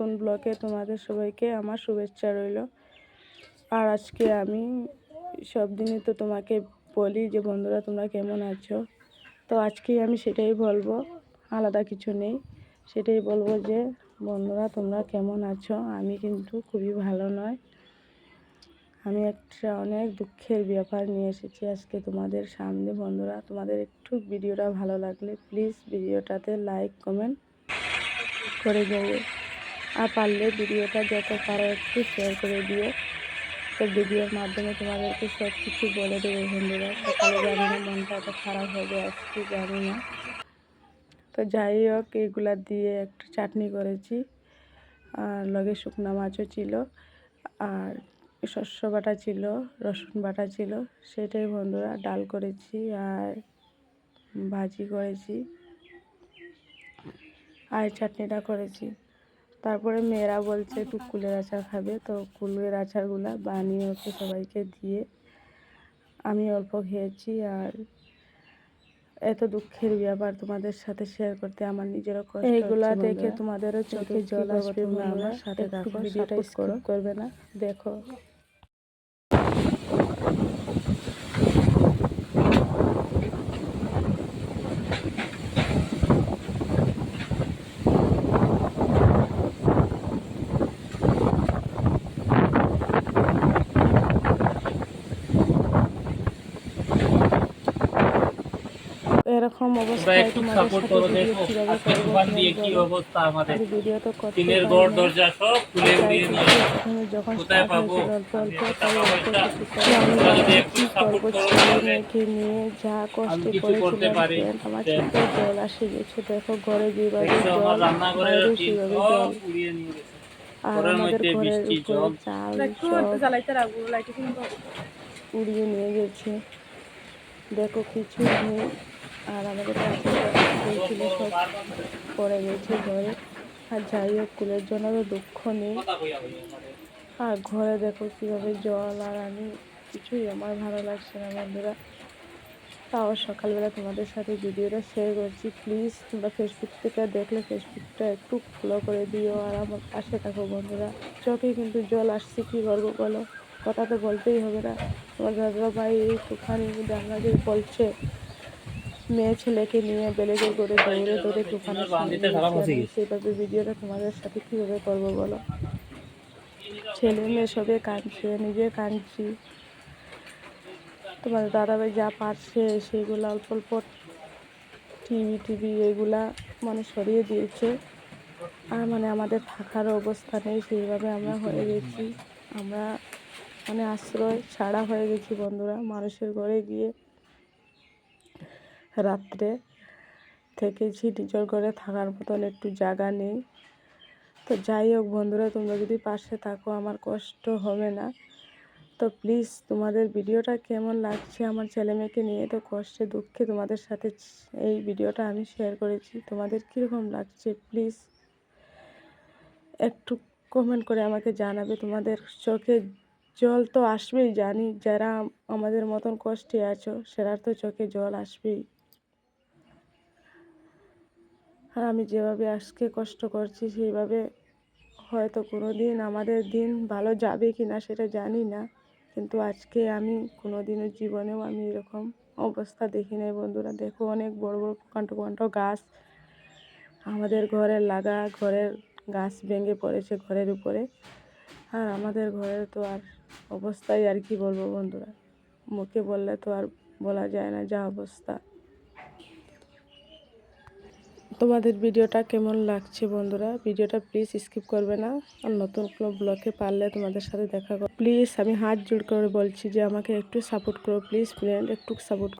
নতুন ব্লকে তোমাদের সবাইকে আমার শুভেচ্ছা রইল। আর আজকে আমি সব দিনই তো তোমাকে বলি যে, বন্ধুরা, তোমরা কেমন আছো? তো আজকে আমি সেটাই বলব, আলাদা কিছু নেই। সেটাই বলব যে, বন্ধুরা, তোমরা কেমন আছো? আমি কিন্তু খুবই ভালো নয়। আমি একটা অনেক দুঃখের ব্যাপার নিয়ে এসেছি আজকে তোমাদের সামনে। বন্ধুরা, তোমাদের একটু ভিডিওটা ভালো লাগলে প্লিজ ভিডিওটাতে লাইক, কমেন্ট করে দেবে। আর পারলে ভিডিওটা যত পারো একটু শেয়ার করে দিও। তো ভিডিওর মাধ্যমে তোমাদেরকে সব কিছু বলে দেবো বন্ধুরা। সকালে জানি না মনটা এত খারাপ হবে আজকে জানি না। তো যাই হোক, এগুলা দিয়ে একটু চাটনি করেছি। আর লগে শুকনো মাছও ছিল। আর শস্য বাটা ছিল, রসুন বাটা ছিল। সেটাই বন্ধুরা, ডাল করেছি আর ভাজি করেছি। আর চাটনিটা করেছি। তারপরে মেয়েরা বলছে একটু কুলের আচার খাবে। তো কুলের আচারগুলা বানিয়ে ওকে সবাইকে দিয়ে আমি অল্প খেয়েছি আর এত দুঃখের ব্যাপার তোমাদের সাথে শেয়ার করতে আমার নিজেরও কষ্ট এইগুলা দেখে তোমাদেরও চোখে জল আসবে আমার সাথে দেখো ভিডিওটা স্কিপ করবে না। দেখো। এরকম অবস্থায় তোমাদের সাথে ভিডিও কীভাবে করব করতে টিনের ঘর দরজা সব খুলে নিয়ে যখন কোথায় পাবো? অল্প অল্প আমি কি করব নিয়ে যা কষ্ট আমি কিছু করেছিলাম আমার চোখে জল আসে গেছে দেখো ঘরে যেভাবে জল সেভাবে জল। আর ঘরের আমাদের চাল সব উড়িয়ে নিয়ে গেছে। দেখো কিছু নেই। আর আমাদের কাছে সব পড়ে গেছে ঘরে। আর যাই হোক, কুলের জন্য তো দুঃখ নেই। আর ঘরে দেখো কীভাবে জল আর আমি কিছুই, আমার ভালো লাগছে না বন্ধুরা। তাও সকালবেলা তোমাদের সাথে ভিডিওটা শেয়ার করছি। প্লিজ তোমরা ফেসবুক থেকে দেখলে ফেসবুকটা একটু ফলো করে দিও। আর আমার পাশে থাকো বন্ধুরা। চোখে কিন্তু জল আসছে, কী করব বলো? কথা তো বলতেই হবে না। তোমার দাদা ভাই এই তুফানি আপনাদের বলছে মেয়ে ছেলেকে নিয়ে বেলেগের করে দৌড়ে দৌড়ে তুফানের। সেইভাবে ভিডিওটা তোমাদের সাথে কীভাবে করব বলো? ছেলে মেয়ে সবে কাঁদছে নিজে কাঁদছি। তোমার দাদাভাই যা পারছে সেগুলো অল্প অল্প টিভি টিভি এগুলা মানে সরিয়ে দিয়েছে। আর মানে আমাদের থাকার অবস্থা নেই সেইভাবে আমরা হয়ে গেছি। আমরা মানে আশ্রয় ছাড়া হয়ে গেছি বন্ধুরা মানুষের ঘরে গিয়ে। রাত্রে থেকেছি নিজের ঘরে থাকার মতন একটু জায়গা নেই। তো যাই হোক বন্ধুরা, তোমরা যদি পাশে থাকো, আমার কষ্ট হবে না। তো প্লিজ তোমাদের ভিডিওটা কেমন লাগছে আমার ছেলে মেয়েকে নিয়ে? তো কষ্টে দুঃখে তোমাদের সাথে এই ভিডিওটা আমি শেয়ার করেছি। তোমাদের কীরকম লাগছে প্লিজ একটু কমেন্ট করে আমাকে জানাবে। তোমাদের চোখে জল তো আসবেই, জানি যারা আমাদের মতন কষ্টে আছো সেটার তো চোখে জল আসবেই। আর আমি যেভাবে আজকে কষ্ট করছি, সেইভাবে হয়তো কোনো দিন আমাদের দিন ভালো যাবে কি না সেটা জানি না। কিন্তু আজকে আমি কোনো দিনও জীবনেও আমি এরকম অবস্থা দেখি নাই বন্ধুরা। দেখো অনেক বড় বড় প্রকাণ্ড প্রকাণ্ড গাছ। আমাদের ঘরের লাগা, ঘরের গাছ ভেঙে পড়েছে ঘরের উপরে। আর আমাদের ঘরের তো আর অবস্থাই আর কি বলব বন্ধুরা? মুখে বললে তো আর বলা যায় না যা অবস্থা। তোমাদের ভিডিওটা কেমন লাগছে বন্ধুরা? ভিডিওটা প্লিজ স্কিপ করবে না। আর নতুন কোনো ব্লগে পারলে তোমাদের সাথে দেখা করো প্লিজ আমি হাত জোর করে বলছি যে আমাকে একটু সাপোর্ট করো প্লিজ ফ্রেন্ড একটু সাপোর্ট